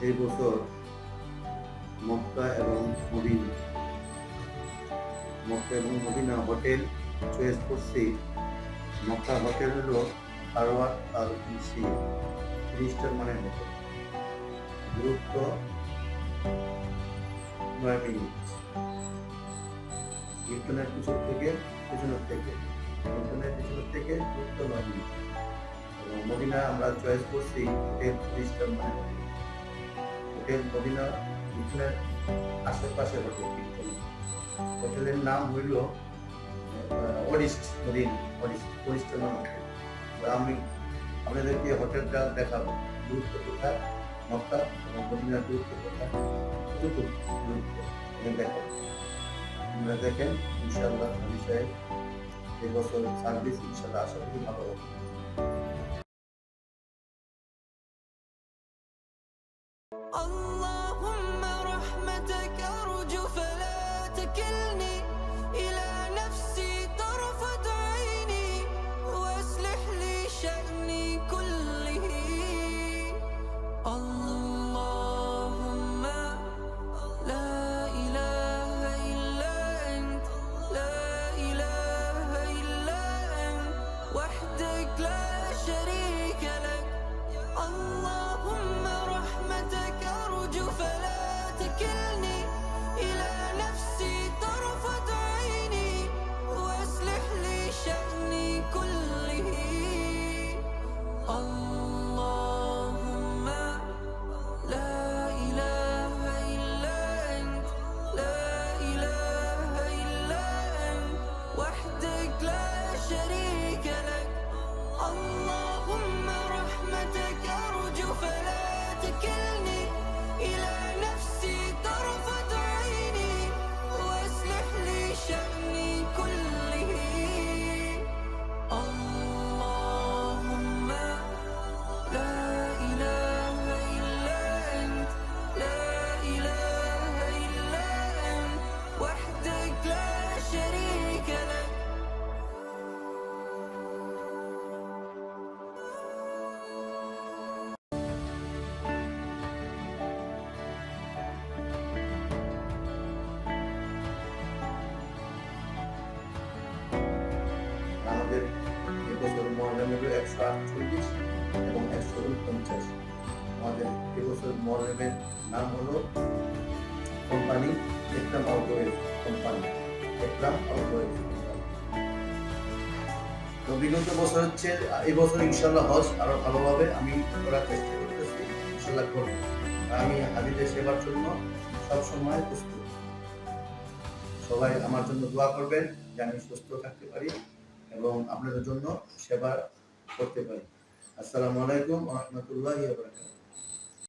এই বছর মক্কা এবং মদিনা, মক্কা এবং মদিনা হোটেল চয়েস করছি। মক্কা হোটেল হলো হারওয়ার্ড আর সি থ্রি স্টার মানের হোটেল দূরত্ব নয় মিনিট। লিটনের পিছন থেকে, পিছনের থেকে। লিটনের পিছনের থেকে দূরত্ব নয় মিনিট। এবং মদিনা আমরা চয়েস করছি, হোটেল থ্রি স্টার মানের হোটেল হোটেল মদিনা পিছনের আশেপাশে হোটেল হোটেলের নাম হইল ওরিস্ট মদিনা ওরিস্ট ওরিস্ট নাম আমি আপনাদেরকে হোটেলটা দেখাবো। দূরত্ব কোথায়? মক্কা এবং মদিনার দূরত্ব কোথায়? দূরত্ব এটা দেখাবো। আপনারা দেখেন, ইনশাআল্লাহ আলী সাহেব এবছর সার্ভিস ইনশাআল্লাহ, আশা করি ভালো হবে। اللهم رحمتك أرجو فلا تكلني এবছর একশো আটচল্লিশ এবং একশো উনপঞ্চাশ আমাদের এবছর মহরমের নাম হলো কোম্পানি কোম্পানি তো বিগত বছর হচ্ছে, এই বছর ইনশাল্লাহ হজ ভালোভাবে আমি করার চেষ্টা করতেছি ইনশাল্লাহ করব। আমি হাজিদের সেবার জন্য সবসময় প্রস্তুত। সবাই আমার জন্য দোয়া করবেন যে আমি সুস্থ থাকতে পারি এবং আপনাদের জন্য সেবা করতে পারি। আসসালামু আলাইকুম রহমতুল্লাহ